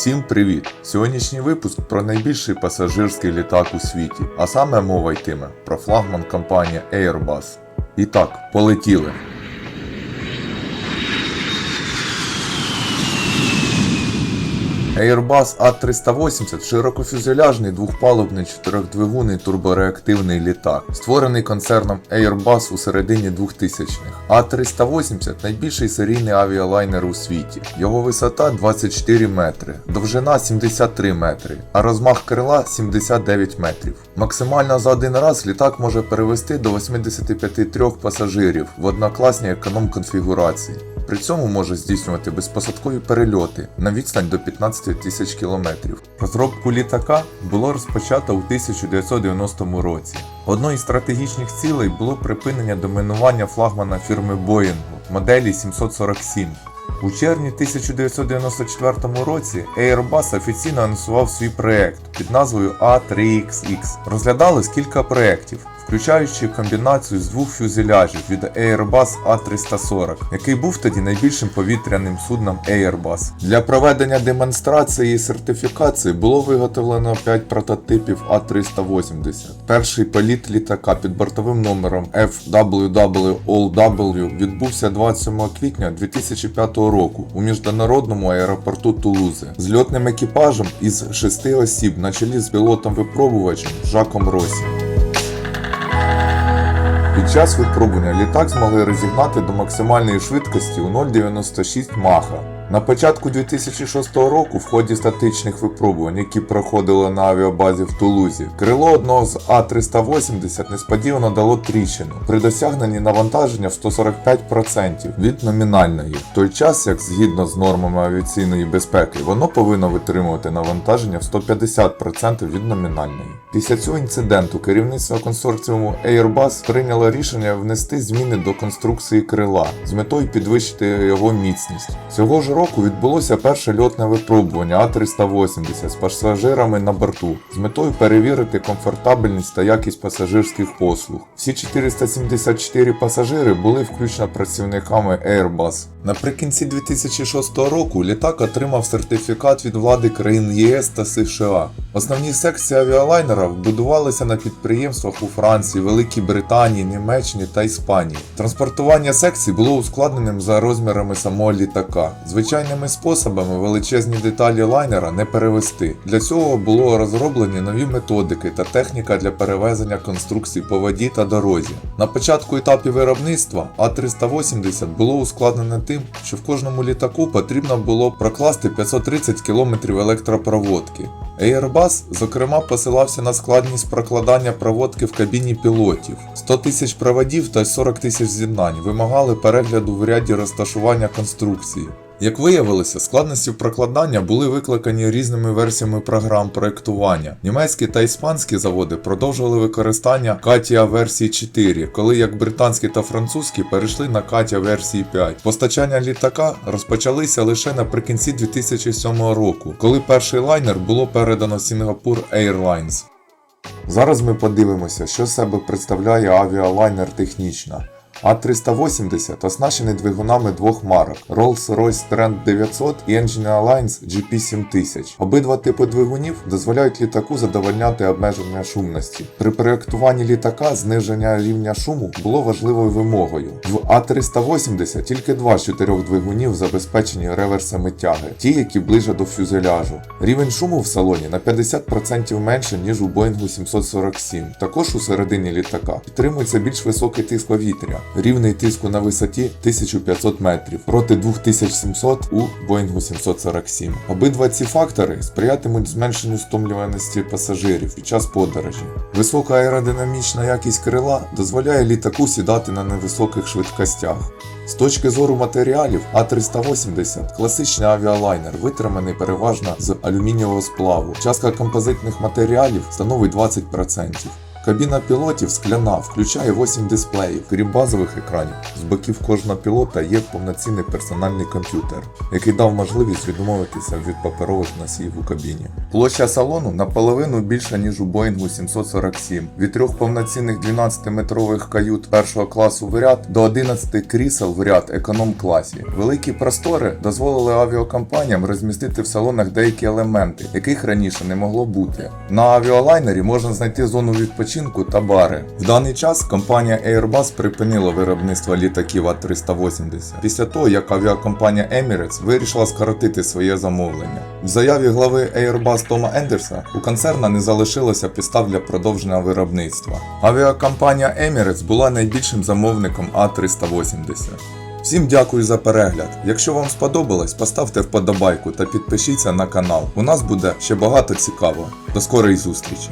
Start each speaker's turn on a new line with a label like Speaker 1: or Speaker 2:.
Speaker 1: Всім привіт! Сьогоднішній випуск про найбільший пасажирський літак у світі, а саме мова йтиме про флагман компанії Airbus. І так, полетіли. Airbus A380 широкофюзеляжний двохпалубний чотирьохдвигунний турбореактивний літак, створений концерном Airbus у середині 2000-х. A380 найбільший серійний авіалайнер у світі. Його висота 24 метри, довжина 73 метри, а розмах крила 79 метрів. Максимально за один раз літак може перевести до 85 пасажирів в однокласній економ-конфігурації. При цьому може здійснювати безпосадкові перельоти на відстань до 15 тисяч кілометрів. Розробку літака було розпочато у 1990 році. Одною із стратегічних цілей було припинення домінування флагмана фірми Boeing моделі 747. У червні 1994 році Airbus офіційно анонсував свій проект під назвою A3XX. Розглядалось кілька проєктів, включаючи комбінацію з двох фюзеляжів від Airbus A340, який був тоді найбільшим повітряним судном Airbus. Для проведення демонстрації і сертифікації було виготовлено 5 прототипів A380. Перший політ літака під бортовим номером FWW відбувся 27 квітня 2005 року у міжнародному аеропорту Тулузи з льотним екіпажем із шести осіб на чолі з пілотом-випробувачем Жаком Росі. Під час випробування літак змогли розігнати до максимальної швидкості у 0,96 Маха. На початку 2006 року, в ході статичних випробувань, які проходили на авіабазі в Тулузі, крило одного з А380 несподівано дало тріщину при досягненні навантаження в 145% від номінальної, в той час як згідно з нормами авіаційної безпеки, воно повинно витримувати навантаження в 150% від номінальної. Після цього інциденту керівництво консорціуму Airbus прийняло рішення внести зміни до конструкції крила з метою підвищити його міцність. Цього ж року відбулося перше льотне випробування А380 з пасажирами на борту з метою перевірити комфортабельність та якість пасажирських послуг. Всі 474 пасажири були включно працівниками Airbus. Наприкінці 2006 року літак отримав сертифікат від влади країн ЄС та США. Основні секції авіалайнера вбудувалися на підприємствах у Франції, Великій Британії, Німеччині та Іспанії. Транспортування секцій було ускладненим за розмірами самого літака. Звичайними способами величезні деталі лайнера не перевести. Для цього було розроблені нові методики та техніка для перевезення конструкцій по воді та дорозі. На початку етапів виробництва А380 було ускладнене тим, що в кожному літаку потрібно було прокласти 530 км електропроводки. Airbus, зокрема, посилався на складність прокладання проводки в кабіні пілотів. 100 тисяч проводів та 40 тисяч з'єднань вимагали перегляду в ряді розташування конструкції. Як виявилося, складності прокладання були викликані різними версіями програм проектування. Німецькі та іспанські заводи продовжували використання Катія версії 4, коли як британські та французькі перейшли на Катя версії 5. Постачання літака розпочалися лише наприкінці 2007 року, коли перший лайнер було передано Singapore Airlines. Зараз ми подивимося, що себе представляє авіалайнер технічно. А380 оснащений двигунами двох марок Rolls-Royce Trent 900 і Engine Alliance GP7000. Обидва типи двигунів дозволяють літаку задовольняти обмеження шумності. При проєктуванні літака зниження рівня шуму було важливою вимогою. В А380 тільки два з чотирьох двигунів забезпечені реверсами тяги, ті, які ближе до фюзеляжу. Рівень шуму в салоні на 50% менше, ніж у Boeing 747. Також у середині літака підтримується більш високий тиск повітря. Рівний тиску на висоті 1500 метрів проти 2700 у Boeing 747. Обидва ці фактори сприятимуть зменшенню стомлюваності пасажирів під час подорожі. Висока аеродинамічна якість крила дозволяє літаку сідати на невисоких швидкостях. З точки зору матеріалів А380 класичний авіалайнер витриманий переважно з алюмінієвого сплаву. Частка композитних матеріалів становить 20%. Кабіна пілотів скляна, включає 8 дисплеїв, крім базових екранів. З боків кожного пілота є повноцінний персональний комп'ютер, який дав можливість відмовитися від паперових носіїв у кабіні. Площа салону наполовину більша, ніж у Boeing 747. Від трьох повноцінних 12-метрових кают першого класу в ряд до 11 крісел в ряд економ-класі. Великі простори дозволили авіакомпаніям розмістити в салонах деякі елементи, яких раніше не могло бути. На авіалайнері можна знайти зону відпочинку та бари. В даний час компанія Airbus припинила виробництво літаків А380 після того, як авіакомпанія Emirates вирішила скоротити своє замовлення. В заяві глави Airbus Тома Ендерса у концерна не залишилося підстав для продовження виробництва. Авіакомпанія Emirates була найбільшим замовником А380. Всім дякую за перегляд. Якщо вам сподобалось, поставте вподобайку та підпишіться на канал. У нас буде ще багато цікавого. До скорої зустрічі!